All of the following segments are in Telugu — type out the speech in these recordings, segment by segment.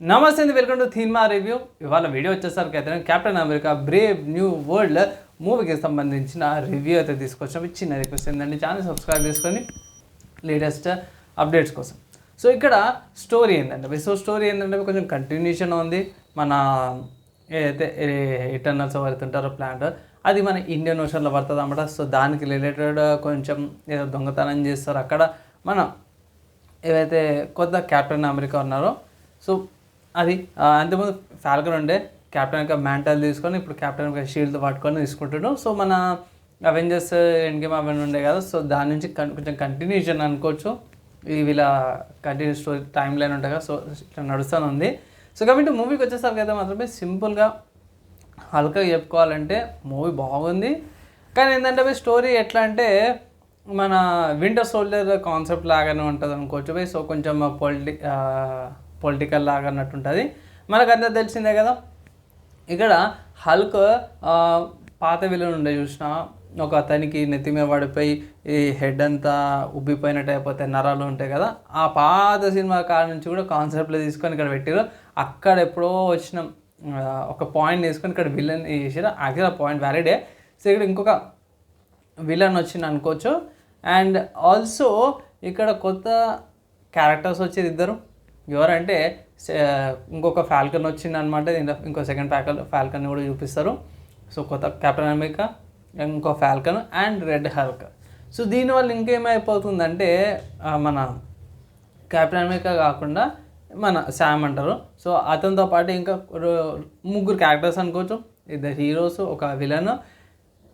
నమస్తే అండి వెల్కమ్ టు థీన్మా రివ్యూ. ఇవాళ వీడియో వచ్చేసరికి అయితే captain America brave new world మూవీకి సంబంధించిన రివ్యూ అయితే తీసుకొచ్చాం. చిన్న రిక్వెస్ట్ ఏంటంటే ఛానల్ సబ్స్క్రైబ్ చేసుకొని లేటెస్ట్ అప్డేట్స్ కోసం. సో ఇక్కడ స్టోరీ ఏంటంటే సో స్టోరీ ఏంటంటే కొంచెం కంటిన్యూషన్ ఉంది. మన ఏదైతే ఇటర్నల్స్ పడుతుంటారో ప్లాంట్ అది మన ఇండియన్ ఓషన్లో పడుతుంది అన్నమాట. సో దానికి రిలేటెడ్ కొంచెం ఏదో దొంగతనం చేస్తారు. అక్కడ మన ఏవైతే కొత్త కెప్టెన్ అమెరికా ఉన్నారో సో అది అంతకుముందు ఫాల్కన్ ఉండే కెప్టెన్ యొక్క మ్యాంటల్ తీసుకొని ఇప్పుడు కెప్టెన్ యొక్క షీల్డ్ పట్టుకొని తీసుకుంటాడు. సో మన అవెంజర్స్ ఎండ్ గేమ్ అవన్నీ ఉండే కదా సో దాని నుంచి కొంచెం కంటిన్యూషన్ అనుకోవచ్చు. ఇవి వీళ్ళ కంటిన్యూ స్టోరీ టైం లైన్ ఉంటాయి కదా సో ఇట్లా నడుస్తూనే ఉంది. సో కాబట్టి మూవీకి వచ్చేసరికి అయితే మాత్రమే సింపుల్గా హల్కా చెప్పుకోవాలంటే మూవీ బాగుంది. కానీ ఏంటంటే స్టోరీ ఎట్లా అంటే మన వింటర్ సోల్జర్ కాన్సెప్ట్ లాగానే ఉంటుంది అనుకోవచ్చు సో కొంచెం పొలిటి పొలిటికల్ లాగా అన్నట్టు ఉంటుంది మనకంతా తెలిసిందే కదా. ఇక్కడ హల్క్ పాత విలన్ ఉండే చూసిన. ఒక అతనికి నెత్తి మీద పడిపోయి ఈ హెడ్ అంతా ఉబ్బిపోయినట్టు అయిపోతే నరాలు ఉంటాయి కదా. ఆ పాత సినిమా కాడ నుంచి కూడా కాన్సెప్ట్లో తీసుకొని ఇక్కడ పెట్టారు అక్కడ ఎప్పుడో వచ్చిన ఒక పాయింట్ తీసుకొని ఇక్కడ విలన్ చేసారు యాక్చువల్ పాయింట్ వ్యాలిడే సో ఇక్కడ ఇంకొక విలన్ వచ్చింది అనుకోవచ్చు. అండ్ ఆల్సో ఇక్కడ కొత్త క్యారెక్టర్స్ వచ్చేది ఇద్దరు. ఎవరంటే అంటే ఇంకొక ఫాల్కన్ వచ్చింది అనమాట ఇంకో సెకండ్ ఫ్యాకల్ ఫాల్కన్ కూడా చూపిస్తారు. సో కొత్త కెప్టెన్ అమెరికా ఇంకో falcon and red Hulk so దీనివల్ల ఇంకేమైపోతుందంటే మన కెప్టెన్ అమెరికా కాకుండా మన శామ్ అంటారు. సో అతనితో పాటు ఇంకా ముగ్గురు క్యారెక్టర్స్ అనుకోవచ్చు. ఇద్దరు హీరోస్ ఒక విలన్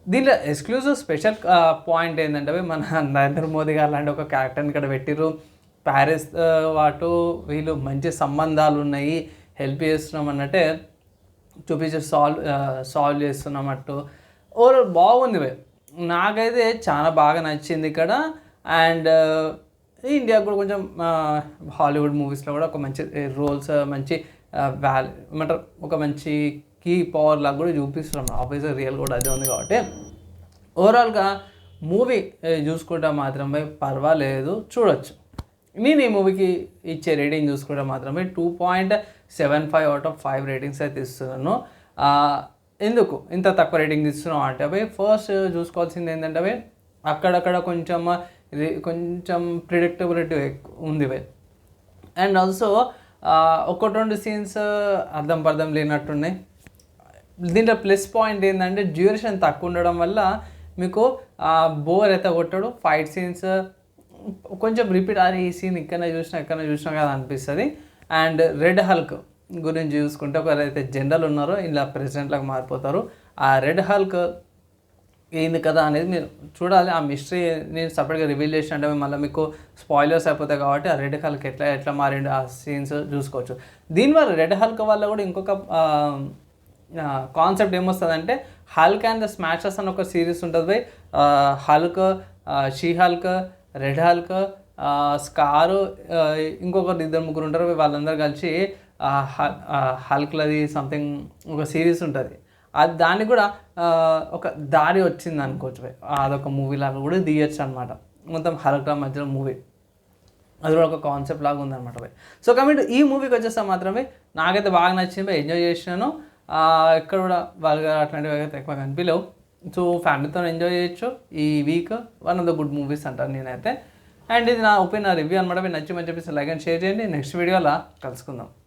దీంట్లో ఎక్స్క్లూజివ్ స్పెషల్ పాయింట్ ఏంటంటే అవి మన నరేంద్ర మోదీ గారు లాంటి ఒక క్యారెక్టర్ని ఇక్కడ పెట్టిర్రు. ప్యారిస్ వాటు వీళ్ళు మంచి సంబంధాలు ఉన్నాయి హెల్ప్ చేస్తున్నాం అన్నట్టే చూపించి సాల్వ్ సాల్వ్ చేస్తున్నాం అట్టు. ఓవరాల్ బాగుంది నాకైతే చాలా బాగా నచ్చింది ఇక్కడ. అండ్ ఇండియా కూడా కొంచెం హాలీవుడ్ మూవీస్లో కూడా ఒక మంచి రోల్స్ మంచి వాల్ ఏమంటారు ఒక మంచి కీ పవర్ లాగా కూడా చూపిస్తున్నాం. ఆఫీసర్ రియల్ కూడా అదే ఉంది కాబట్టి. ఓవరాల్గా మూవీ చూసుకుంటే మాత్రమే పర్వాలేదు. చూడొచ్చు. నేను ఈ మూవీకి ఇచ్చే రేటింగ్ చూసుకుంటే మాత్రమే two point seven five out of five ratings అయితే ఇస్తున్నాను. ఎందుకు ఇంత తక్కువ రేటింగ్ ఇస్తున్నాం అంటే అవి ఫస్ట్ చూసుకోవాల్సింది ఏంటంటే అవి అక్కడక్కడ కొంచెం కొంచెం ప్రిడిక్టబిలిటీ ఉంది అండ్ ఆల్సో ఒకటి రెండు సీన్స్ అర్థం పర్థం లేనట్టున్నాయి. దీంట్లో ప్లస్ పాయింట్ ఏంటంటే డ్యూరేషన్ తక్కువ ఉండడం వల్ల మీకు బోర్ అయితే కొట్టడు. ఫైట్ సీన్స్ కొంచెం రిపీట్ అరే ఈ సీన్ ఇక్కడనే చూసినా ఎక్కడ చూసినా కదా అనిపిస్తుంది. అండ్ రెడ్ హల్క్ గురించి చూసుకుంటే ఒకరైతే జనరల్ ఉన్నారో ఇలా ప్రెసిడెంట్లకు మారిపోతారు. ఆ రెడ్ హల్క్ ఏంది కదా అనేది మీరు చూడాలి. ఆ మిస్టరీ నేను సపరేట్గా రివీల్ చేసిన అంటే మళ్ళీ మీకు స్పాయిలర్స్ అయిపోతాయి కాబట్టి ఆ రెడ్ హల్క్ ఎట్లా ఎట్లా మారిండు ఆ సీన్స్ చూసుకోవచ్చు. దీనివల్ల రెడ్ హల్క్ వల్ల కూడా ఇంకొక కాన్సెప్ట్ ఏమొస్తుందంటే హల్క్ అండ్ ద స్మాషర్స్ అని ఒక సిరీస్ ఉంటుంది by Hulk she Hulk red Hulk Skaar ఇంకొకరు ఇద్దరు ముగ్గురు ఉంటారు వాళ్ళందరూ కలిసి హల్క్లది సంథింగ్ ఒక సిరీస్ ఉంటుంది. అది దానికి కూడా ఒక దారి వచ్చింది అనుకోవచ్చు. అదొక మూవీ లాగా కూడా తీయచ్చు అనమాట మొత్తం హల్క్ మధ్యలో మూవీ అది కూడా ఒక కాన్సెప్ట్ లాగా ఉందన్నమాట. భయ్ సో కాబట్టి ఈ మూవీకి వచ్చేస్తే మాత్రమే నాకైతే బాగా నచ్చింది ఎంజాయ్ చేసినాను. ఎక్కడ కూడా వాళ్ళగా అట్లాంటివి అయితే ఎక్కువ కనిపించలేవు సో ఫ్యామిలీతో ఎంజాయ్ చేయొచ్చు. ఈ week one of the good movies అంటాను నేనైతే. అండ్ ఇది నా ఒపీనియన్ రివ్యూ అనమాట మీరు నచ్చి మంచి చెప్పేసి లైక్ అండ్ షేర్ చేయండి. నెక్స్ట్ వీడియోలో కలుసుకుందాం.